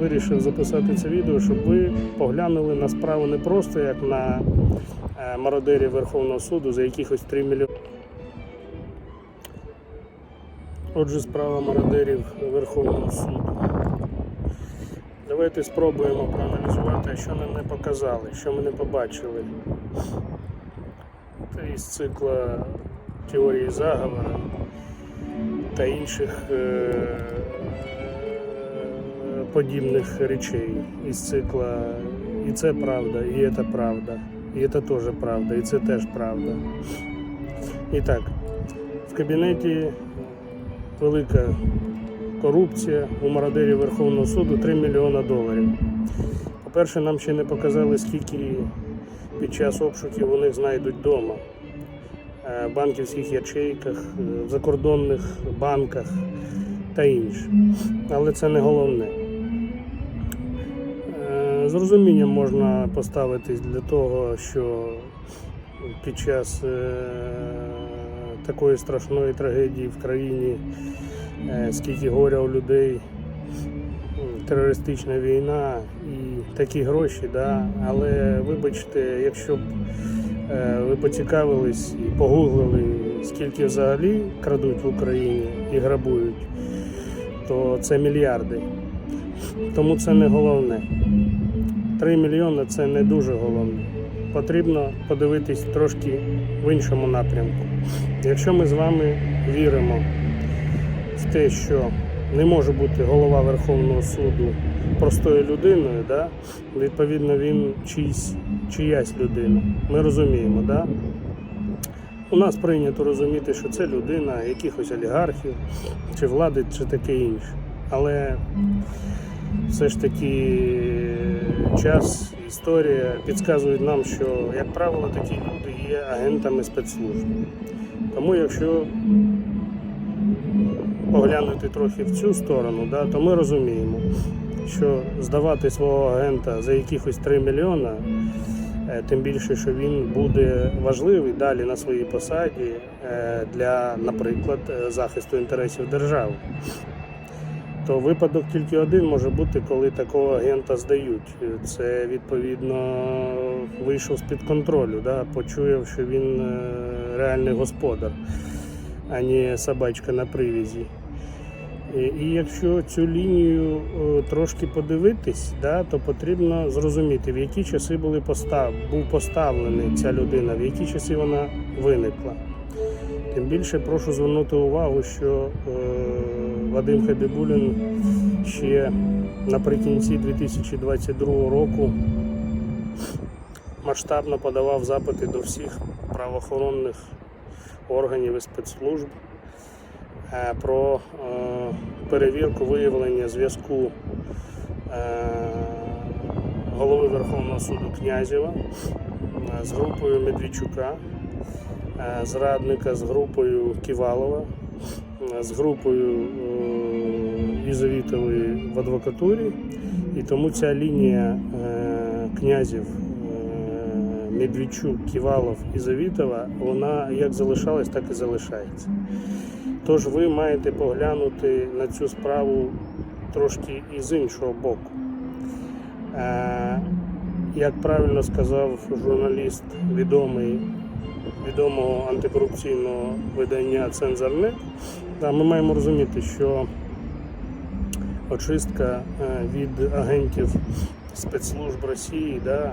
вирішив записати це відео, щоб ви поглянули на справу не просто як на е, мародерів Верховного суду за якихось 3 мільйони. Отже, справа мародерів Верховного суду. Давайте спробуємо проаналізувати, що нам не показали, що ми не побачили. Це із цикла теорії заговора та інших е, подібних речей із цикла і це правда, і це правда, і це теж правда, і це теж правда. І так, в кабінеті велика корупція у мародерів Верховного суду 3 мільйона доларів. По-перше, нам ще не показали, скільки під час обшуків них знайдуть вдома. Е, банківських ячейках, в закордонних банках та інше. Але це не головне. З розумінням можна поставитись для того, що під час е, такої страшної трагедії в країні, е, скільки горя у людей, терористична війна і такі гроші, да? але вибачте, якщо б е, ви поцікавились і погуглили, скільки взагалі крадуть в Україні і грабують, то це мільярди. Тому це не головне. 3 мільйони це не дуже головне. Потрібно подивитись трошки в іншому напрямку. Якщо ми з вами віримо в те, що не може бути голова Верховного суду простою людиною, да? відповідно, він чийсь, чиясь людина. Ми розуміємо, да? У нас прийнято розуміти, що це людина якихось олігархів, чи влади, чи таке інше. Але все ж таки час, історія підказують нам, що, як правило, такі люди є агентами спецслужб. Тому якщо поглянути трохи в цю сторону, да, то ми розуміємо, що здавати свого агента за якихось 3 мільйона, е, тим більше, що він буде важливий далі на своїй посаді е, для, наприклад, е, захисту інтересів держави. То випадок тільки один може бути, коли такого агента здають. Це відповідно вийшов з-під контролю, да, почуяв, що він е, реальний господар, а не собачка на привізі. І, якщо цю лінію е, трошки подивитись, да, то потрібно зрозуміти, в які часи були постав, був поставлений ця людина, в які часи вона виникла. Тим більше прошу звернути увагу, що е, Вадим Хабібулін ще наприкінці 2022 року масштабно подавав запити до всіх правоохоронних органів і спецслужб е, про е, перевірку виявлення зв'язку е, голови Верховного суду Князєва з групою Медведчука, е, зрадника з групою Ківалова, з групою е, Ізовітової в адвокатурі. І тому ця лінія е, князів е, Медведчук, Ківалов і Завітова, вона як залишалась, так і залишається. Тож ви маєте поглянути на цю справу трошки і з іншого боку. Е, Як правильно сказав журналіст відомий, відомого антикорупційного видання Цензорнет, ми маємо розуміти, що очистка е, від агентів спецслужб Росії, да,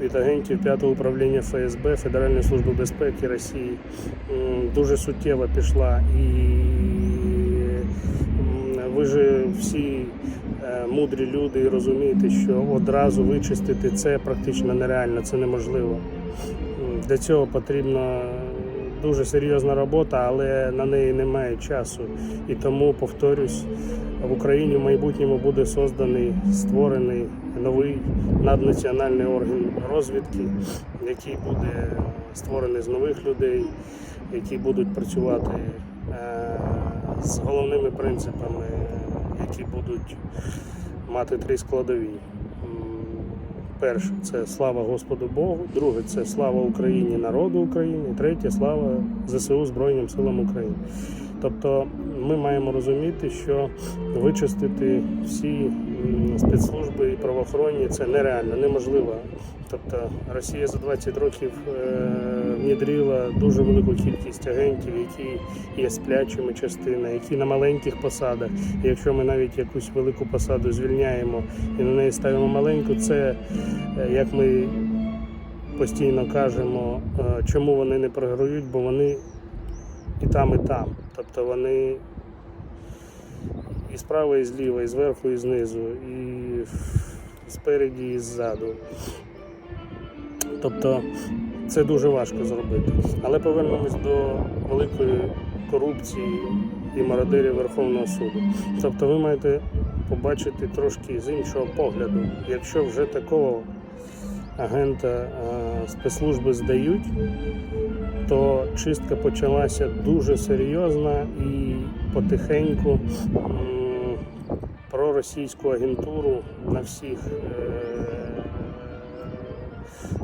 від агентів 5-го управління ФСБ Федеральної служби безпеки Росії дуже суттєво пішла. І ви ж всі е, мудрі люди і розумієте, що одразу вичистити це практично нереально, це неможливо. Для цього потрібна дуже серйозна робота, але на неї немає часу. І тому, повторюсь, в Україні в майбутньому буде созданий, створений новий наднаціональний орган розвідки, який буде створений з нових людей, які будуть працювати е, з головними принципами, які будуть мати три складові. Перше це слава Господу Богу, друге це слава Україні, народу України, третє слава ЗСУ Збройним силам України. Тобто ми маємо розуміти, що вичистити всі спецслужби і правоохоронні це нереально, неможливо. Тобто Росія за 20 років е, внідрила дуже велику кількість агентів, які є сплячими частинами, які на маленьких посадах. І якщо ми навіть якусь велику посаду звільняємо і на неї ставимо маленьку, це е, як ми постійно кажемо, е, чому вони не програють, бо вони і там, і там. Тобто вони і справа, і зліва, і зверху, і знизу, і спереді, і ззаду. Тобто це дуже важко зробити. Але повернемось до великої корупції і мародерів Верховного суду. Тобто ви маєте побачити трошки з іншого погляду. Якщо вже такого агента е, спецслужби здають, то чистка почалася дуже серйозна і потихеньку проросійську агентуру на всіх е,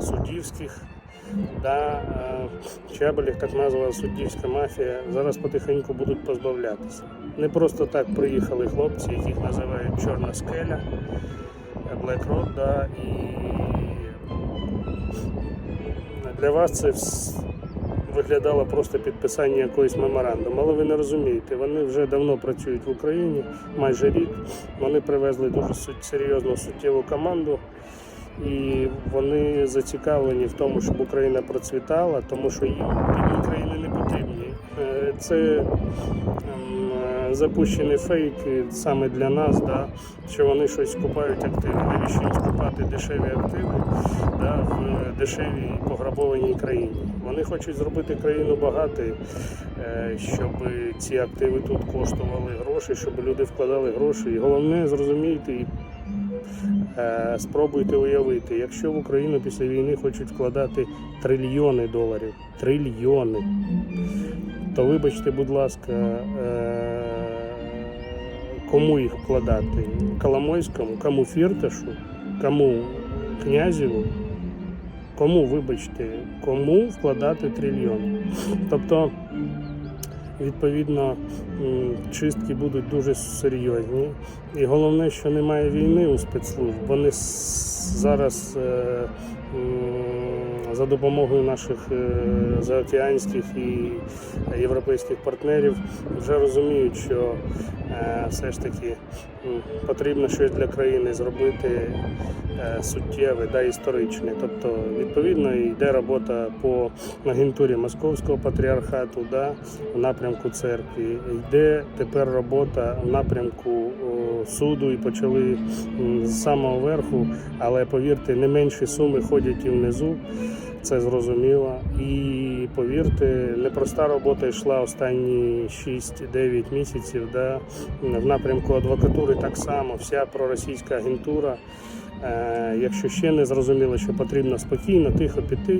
суддівських да, е, чабелях, так названа суддівська мафія, зараз потихеньку будуть позбавлятися. Не просто так приїхали хлопці, яких називають Чорна скеля, Black Rock, да, і для вас це виглядало просто підписання якоїсь меморандуму. Але ви не розумієте, вони вже давно працюють в Україні, майже рік. Вони привезли дуже серйозну суттєву команду. І вони зацікавлені в тому, щоб Україна процвітала, тому що їм країни не потрібні. Е, Це ем, е, запущений фейк саме для нас, да, що вони щось купають активи. Навіщо їм скупати дешеві активи да, в дешевій пограбованій країні? Вони хочуть зробити країну багатою, е, щоб ці активи тут коштували гроші, щоб люди вкладали гроші. І головне Е, Спробуйте уявити, якщо в Україну після війни хочуть вкладати трильйони доларів, трильйони, то вибачте, будь ласка, е, кому їх вкладати? Коломойському, кому Фірташу, кому князеву, кому, вибачте, кому вкладати трильйони? Тобто, відповідно, чистки будуть дуже серйозні. І головне, що немає війни у спецслужб. Вони зараз е, за допомогою наших е, заокеанських і європейських партнерів вже розуміють, що е, все ж таки потрібно щось для країни зробити е, суттєве, да, історичне. Тобто, відповідно, йде робота по агентурі Московського патріархату, да, в напрямку церкви. Йде тепер робота в напрямку суду і почали з самого верху, але повірте, не менші суми ходять і внизу. Це зрозуміло. І повірте, непроста робота йшла останні 6-9 місяців. Да? В напрямку адвокатури так само, вся проросійська агентура. Е, якщо ще не зрозуміло, що потрібно спокійно, тихо піти,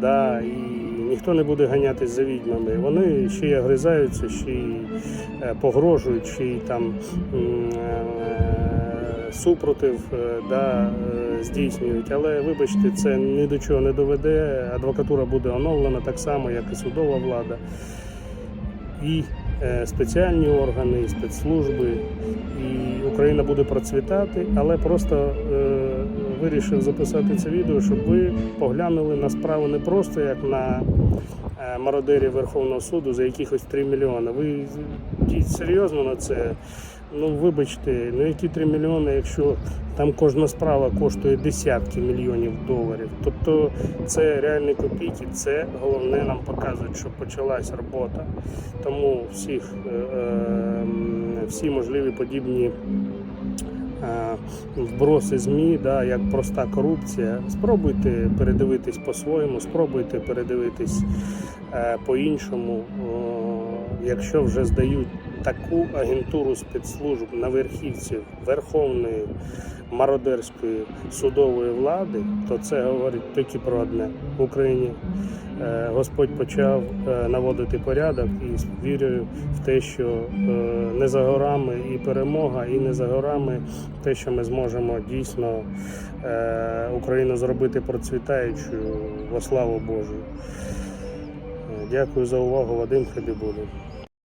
да, і ніхто не буде ганятись за відьмами. Вони ще й огризаються, ще й е, погрожують, ще й там е, супротив е, да, здійснюють. Але вибачте, це ні до чого не доведе. Адвокатура буде оновлена так само, як і судова влада. І спеціальні органи, і спецслужби, і Україна буде процвітати, але просто вирішив записати це відео, щоб ви поглянули на справу не просто як на е, мародерів Верховного суду за якихось 3 мільйони. Ви дійсно серйозно на це? Ну, вибачте, ну які 3 мільйони, якщо там кожна справа коштує десятки мільйонів доларів. Тобто це реальні копійки, це головне нам показують, що почалась робота. Тому всіх, е, е, всі можливі подібні вброси ЗМІ, да, як проста корупція. Спробуйте передивитись по-своєму, спробуйте передивитись е, по-іншому. Якщо вже здають таку агентуру спецслужб на верхівці верховної мародерської судової влади, то це говорить тільки про одне в Україні. Е, Господь почав е, наводити порядок і вірю в те, що е, не за горами і перемога, і не за горами те, що ми зможемо дійсно Україну зробити процвітаючою во славу Божу. Дякую за увагу, Вадим Хабібулин.